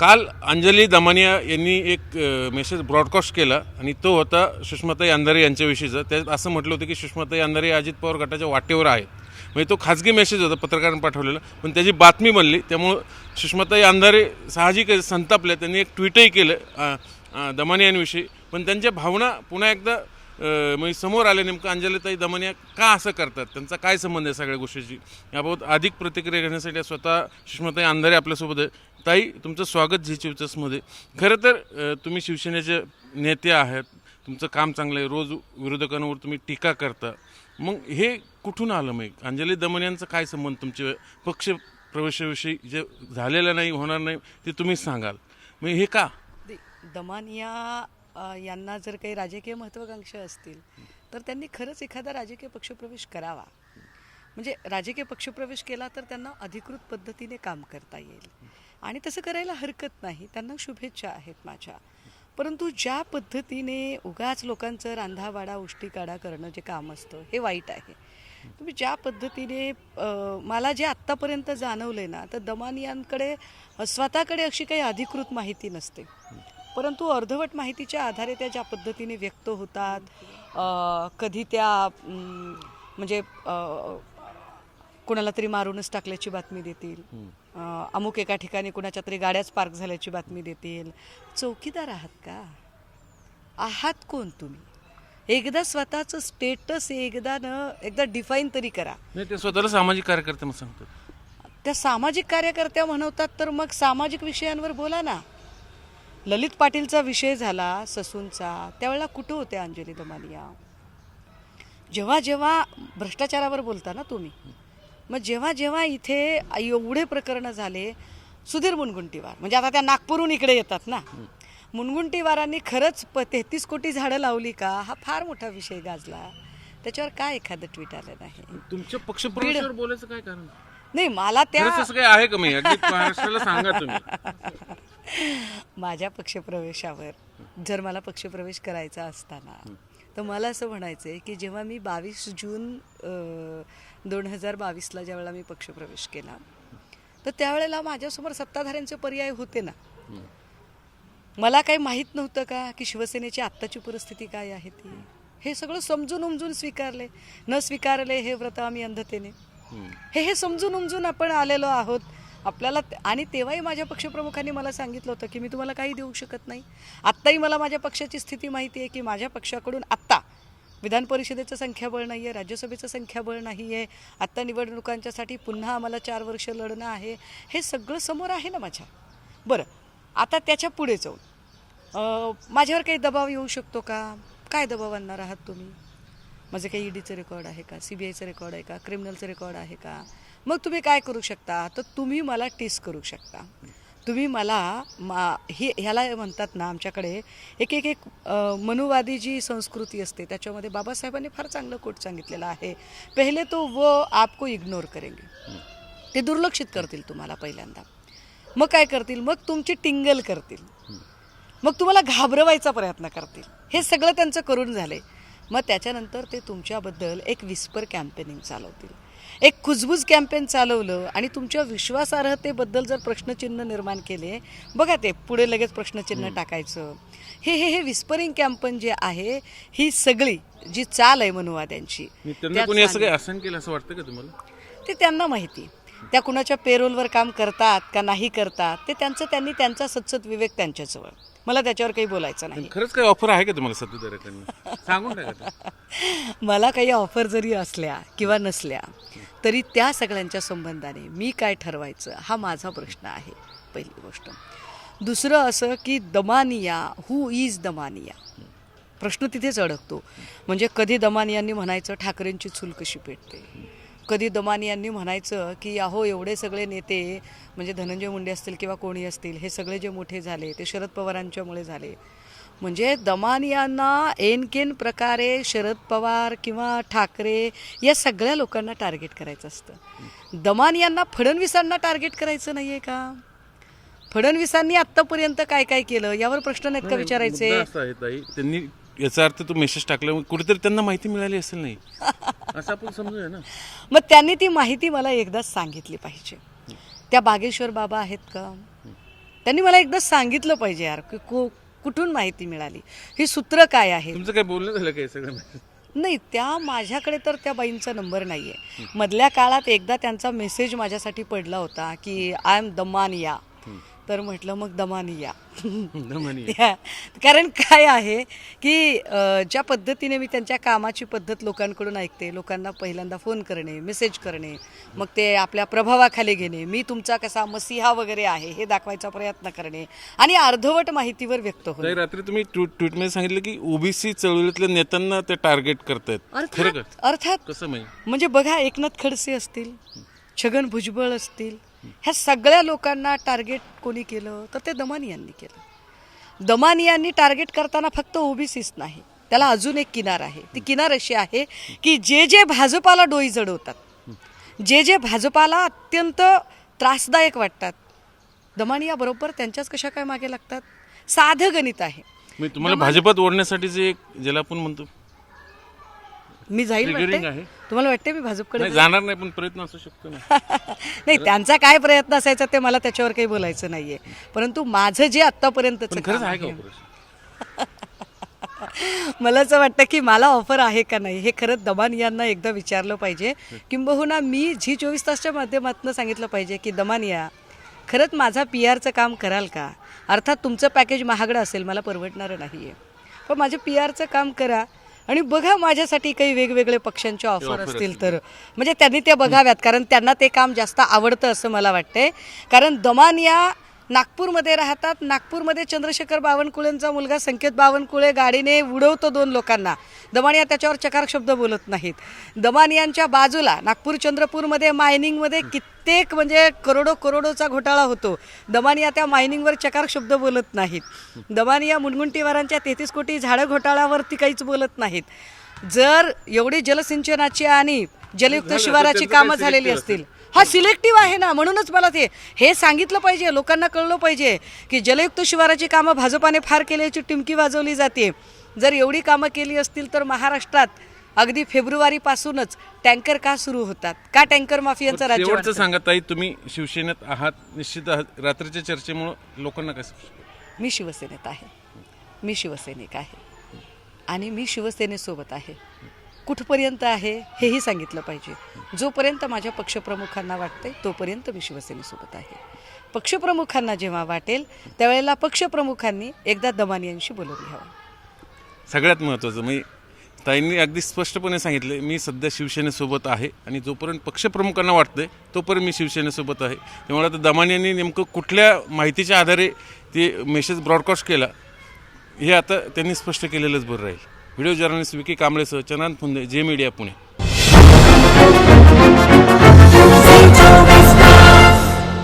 काल अंजली दमानिया यांनी एक मेसेज ब्रॉडकास्ट केला आणि तो होता सुषमाताई अंधारे यांच्याविषयीचा. त्यात असं म्हटलं होतं की सुषमाताई अंधारे अजित पवार गटाच्या वाटेवर आहेत. म्हणजे तो खाजगी मेसेज होता पत्रकारांनी पाठवलेला. पण त्याची बातमी बनली. त्यामुळं सुषमाताई अंधारे साहजिक संतापल्या त्यांनी एक ट्विटही केलं दमानियांविषयी. पण त्यांच्या भावना पुन्हा एकदा म्हणजे समोर आले नेमकं अंजलीताई दमनिया का असं करतात? त्यांचा काय संबंध आहे सगळ्या गोष्टीची याबाबत अधिक प्रतिक्रिया घेण्यासाठी स्वतः सुषमाताई अंधारे आपल्यासोबत आहे ताई तुमचं स्वागत झी चिवचसमध्ये. खरं तर तुम्ही शिवसेनेचे नेते आहात. तुमचं काम चांगलं आहे. रोज विरोधकांवर तुम्ही टीका करता. मग हे कुठून आलं मग? अंजली दमनियांचा काय संबंध? तुमचे पक्ष प्रवेशाविषयी जे झालेलं नाही होणार नाही ते तुम्ही सांगाल. मग हे का? दमानिया यांना जर काही राजकीय महत्त्वाकांक्षा असतील तर त्यांनी खरंच एखादा राजकीय पक्षप्रवेश करावा. म्हणजे राजकीय पक्षप्रवेश केला तर त्यांना अधिकृत पद्धतीने काम करता येईल. आणि तसं करायला हरकत नाही. त्यांना शुभेच्छा आहेत माझ्या. परंतु ज्या पद्धतीने उगाच लोकांचं रांधावाडा उष्टीकाडा करणं जे काम असतं हे वाईट आहे. तुम्ही ज्या पद्धतीने मला जे आत्तापर्यंत जाणवलं आहे ना तर दमानियांकडे स्वतःकडे अशी काही अधिकृत माहिती नसते. परंतु अर्धवट माहितीच्या आधारे त्या ज्या पद्धतीने व्यक्त होतात कधी त्या म्हणजे कुणाला तरी मारूनच टाकल्याची बातमी देतील. अमुक एका ठिकाणी कुणाच्या तरी गाड्याच पार्क झाल्याची बातमी देतील. चौकीदार आहात का? आहात कोण तुम्ही? एकदा स्वतःचं स्टेटस एकदा न एकदा डिफाईन तरी करा. नाही ते स्वतःला सामाजिक कार्यकर्ते मग सांगतात. त्या सामाजिक कार्यकर्त्या म्हणवतात तर मग सामाजिक विषयांवर बोला ना. ललित पाटीलचा विषय झाला ससूनचा त्यावेळेला कुठं होते अंजली दमानिया? जेव्हा जेव्हा भ्रष्टाचारावर बोलता ना तुम्ही मग जेव्हा जेव्हा इथे एवढे प्रकरणं झाले सुधीर मुनगुंटीवार म्हणजे आता त्या नागपूरहून इकडे येतात ना मुनगुंटीवारांनी खरंच प तेहतीस कोटी झाडं लावली का? हा फार मोठा विषय गाजला. त्याच्यावर काय एखादं ट्विट आलं नाही? तुमच्या पक्ष बोलायचं काय कारण? नाही मला त्या आहे का मी? अगदी महाराष्ट्राला सांगा तुम्ही. माझ्या पक्षप्रवेशावर जर मला पक्षप्रवेश करायचा असताना तर मला असं म्हणायचं आहे की जेव्हा मी बावीस जून दोन हजार बावीसला ज्यावेळेला मी पक्षप्रवेश केला तर त्यावेळेला माझ्यासमोर सत्ताधाऱ्यांचे पर्याय होते ना. मला काही माहीत नव्हतं का की शिवसेनेची आत्ताची परिस्थिती काय आहे ती? हे सगळं समजून उमजून स्वीकारले. न स्वीकारले हे व्रत आम्ही अंधतेने. हे हे समजून उमजून आपण आलेलो आहोत. आपल्याला आणि तेव्हाही माझ्या पक्षप्रमुखांनी मला सांगितलं होतं की मी तुम्हाला काही देऊ शकत नाही. आत्ताही मला माझ्या पक्षाची स्थिती माहिती आहे की माझ्या पक्षाकडून आत्ता विधान परिषदेचं संख्याबळ नाही आहे राज्यसभेचं संख्याबळ नाही आहे. आत्ता निवडणुकांच्यासाठी पुन्हा आम्हाला चार वर्ष लढणं आहे. हे सगळं समोर आहे ना माझ्या. बरं आता त्याच्या पुढे जाऊन माझ्यावर काही दबाव येऊ शकतो का? काय दबाव आणणार आहात तुम्ही? माझं काही ईडीचं रेकॉर्ड आहे का? सी बी आयचं रेकॉर्ड आहे का? क्रिमिनलचं रेकॉर्ड आहे का? मग तुम्ही काय करू शकता? तर तुम्ही मला टीस करू शकता. तुम्ही मला मा हे ह्याला म्हणतात ना आमच्याकडे एक एक एक मनुवादी जी संस्कृती असते त्याच्यामध्ये बाबासाहेबांनी फार चांगलं कोट सांगितलेलं आहे. पहिले तो व आपको इग्नोर करेंगे. ते दुर्लक्षित करतील तुम्हाला पहिल्यांदा. मग काय करतील? मग तुमची टिंगल करतील. मग तुम्हाला घाबरवायचा प्रयत्न करतील. हे सगळं त्यांचं करून झाले मग त्याच्यानंतर ते तुमच्याबद्दल एक विस्पर कॅम्पेनिंग चालवतील. एक कुजबूज कॅम्पेन चालवलं आणि तुमच्या विश्वासार्हतेबद्दल जर प्रश्नचिन्ह निर्माण केले बघा ते पुढे लगेच प्रश्नचिन्ह टाकायचं. हे हे हे विस्परिंग कॅम्पेन जे आहे ही सगळी जी चाल आहे मनुवाद्यांची त्यांना त्या कोणी असं चाली- काही आसन केलं असं वाटतं का तुम्हाला? ते त्यांना माहिती. त्या कुणाच्या पेरोलवर काम करतात का नाही करतात ते त्यांचं त्यांनी त्यांचा सत्सत विवेक त्यांच्याजवळ. मला त्याच्यावर काही बोलायचं नाही. खरंच काही ऑफर आहे का तुम्हाला सांगून टाका. मला काही ऑफर जरी असल्या किंवा नसल्या तरी त्या सगळ्यांच्या संबंधाने मी काय ठरवायचं हा माझा प्रश्न आहे पहिली गोष्ट. दुसरं असं की दमानिया हू इज दमानिया? प्रश्न तिथेच अडकतो. म्हणजे कधी दमानियांनी म्हणायचं ठाकरेंची चूल कशी पेटते? कधी दमानियांनी म्हणायचं की अहो एवढे सगळे नेते म्हणजे धनंजय मुंडे असतील किंवा कोणी असतील हे सगळे जे मोठे झाले ते शरद पवारांच्यामुळे झाले. म्हणजे दमानियांना एनकेन प्रकारे शरद पवार किंवा ठाकरे या सगळ्या लोकांना टार्गेट करायचं असतं. दमानियांना फडणवीसांना टार्गेट करायचं नाहीये का? फडणवीसांनी आतापर्यंत काय काय केलं? यावर प्रश्न नाहीत का विचारायचे? आहे त्यांनी याचा अर्थ तो मेसेज टाकला कुठेतरी त्यांना माहिती मिळाली असेल नाही. असं आपण समजूया ना. मग त्यांनी ती माहिती मला एकदाच सांगितली पाहिजे. त्या बागेश्वर बाबा आहेत का? त्यांनी मला एकदा सांगितलं पाहिजे यार की कु कुठून माहिती मिळाली? ही सूत्र काय आहे? तुमचं काय बोलणं झालं काय सगळं? नाही त्या माझ्याकडे तर त्या बाईंचा नंबर नाही आहे मधल्या काळात एकदा त्यांचा मेसेज माझ्यासाठी पडला होता की आय एम दमानिया तर म्हटलं मग दमानिया म्हणे या. कारण काय आहे की अ, ज्या पद्धतीने मी त्यांच्या कामाची पद्धत लोकांकडून ऐकते लोकांना पहिल्यांदा फोन करणे मेसेज करणे मग ते आपल्या प्रभावाखाली घेणे मी तुमचा कसा मसिहा वगैरे आहे हे दाखवायचा प्रयत्न करणे आणि अर्धवट माहितीवर व्यक्त होणे. ताई, रात्री तुम्ही ट्विट ट्विटमध्ये सांगितलं की ओबीसी चळवळीतल्या नेत्यांना ते टार्गेट करतायत. खरं का? अर्थात. अर्थात कसं म्हणजे बघा एकनाथ खडसे असतील छगन भुजबळ असतील ह्या सगळ्या लोकांना टार्गेट कोणी केलं? तर ते दमानी यांनी केलं. दमानी यांनी टार्गेट करताना फक्त ओबीसीच नाही. त्याला अजून एक किनार आहे. ती किनार अशी आहे की जे जे भाजपाला डोई जडवतात जे जे भाजपाला अत्यंत त्रासदायक वाटतात दमानी या बरोबर त्यांच्याच कशा काय मागे लागतात? साधं गणित आहे. मी तुम्हाला भाजपात ओढण्यासाठीचे एक ज्याला आपण म्हणतो. मी जाईल. तुम्हाला वाटते मी भाजपकडे नाही जाणार नाही पण प्रयत्न असू शकतो ना. नाही त्यांचा काय प्रयत्न असायचा ते मला त्याच्यावर काही बोलायचं नाहीये. परंतु माझं जे आत्तापर्यंतच पण खरंच आहे का ऑपरेशन मला असं वाटतं की मला ऑफर आहे का नाही हे खरंच दमान यांना एकदा विचारलं पाहिजे. किंबहुना मी झी चोवीस तासच्या माध्यमातून सांगितलं पाहिजे की दमान या खरंच माझा पी आरचं काम कराल का? अर्थात तुमचं पॅकेज महागडं असेल मला परवडणारं नाही आहे पण माझं पी आरचं काम करा आणि बघा माझ्यासाठी काही वेगवेगळे पक्षांचे ऑफर असतील तर. म्हणजे त्यांनी ते बघाव्यात कारण त्यांना ते काम जास्त आवडतं असं मला वाटतंय. कारण दमान या नागपूरमध्ये राहतात. नागपूरमध्ये चंद्रशेखर बावनकुळेंचा मुलगा संकेत बावनकुळे गाडीने उडवतो दोन लोकांना. दमानिया त्याच्यावर चकार शब्द बोलत नाहीत. दमानियांच्या बाजूला नागपूर चंद्रपूरमध्ये मायनिंगमध्ये कित्येक म्हणजे करोडो करोडोचा घोटाळा होतो. दमानिया त्या मायनिंगवर चकार शब्द बोलत नाहीत. दमानिया मुनगुंटीवारांच्या तेहतीस कोटी झाडं घोटाळ्यावरती काहीच बोलत नाहीत. जर एवढी जलसिंचनाची आणि जलयुक्त शिवाराची कामं झालेली असतील हा सिलेक्टिव्ह आहे ना म्हणूनच मला ते हे सांगितलं पाहिजे लोकांना कळलं पाहिजे की जलयुक्त शिवाराची कामं भाजपाने फार केल्याची टिमकी वाजवली जाते. जर एवढी कामं केली असतील तर महाराष्ट्रात अगदी फेब्रुवारीपासूनच टँकर का सुरू होतात? का टँकर माफियांचं राज्य शेवटचं वाढतं? सांगा ताई तुम्ही शिवसेनेत आहात निश्चित आहात. रात्रीच्या चर्चेमुळे लोकांना कसं मी शिवसेनेत आहे. मी शिवसैनिक आहे. आणि मी शिवसेनेसोबत आहे. कुठपर्यंत आहे हेही सांगितलं पाहिजे. जोपर्यंत माझ्या पक्षप्रमुखांना वाटते तोपर्यंत मी शिवसेनेसोबत आहे. पक्षप्रमुखांना जेव्हा वाटेल त्यावेळेला पक्षप्रमुखांनी एकदा दमानियांशी बोलून घ्यावं. सगळ्यात महत्त्वाचं मी ताईंनी अगदी स्पष्टपणे सांगितले मी सध्या शिवसेनेसोबत आहे आणि जोपर्यंत पक्षप्रमुखांना वाटतंय तोपर्यंत मी शिवसेनेसोबत आहे. त्यामुळे आता दमाने यांनी नेमकं कुठल्या माहितीच्या आधारे ते मेसेज ब्रॉडकास्ट केला हे आता त्यांनी स्पष्ट केलेलंच बरं राहील. व्हिडिओ जर्नलिस्ट विकी कांबळेसह चंद्रांत फुंदे जे मीडिया पुणे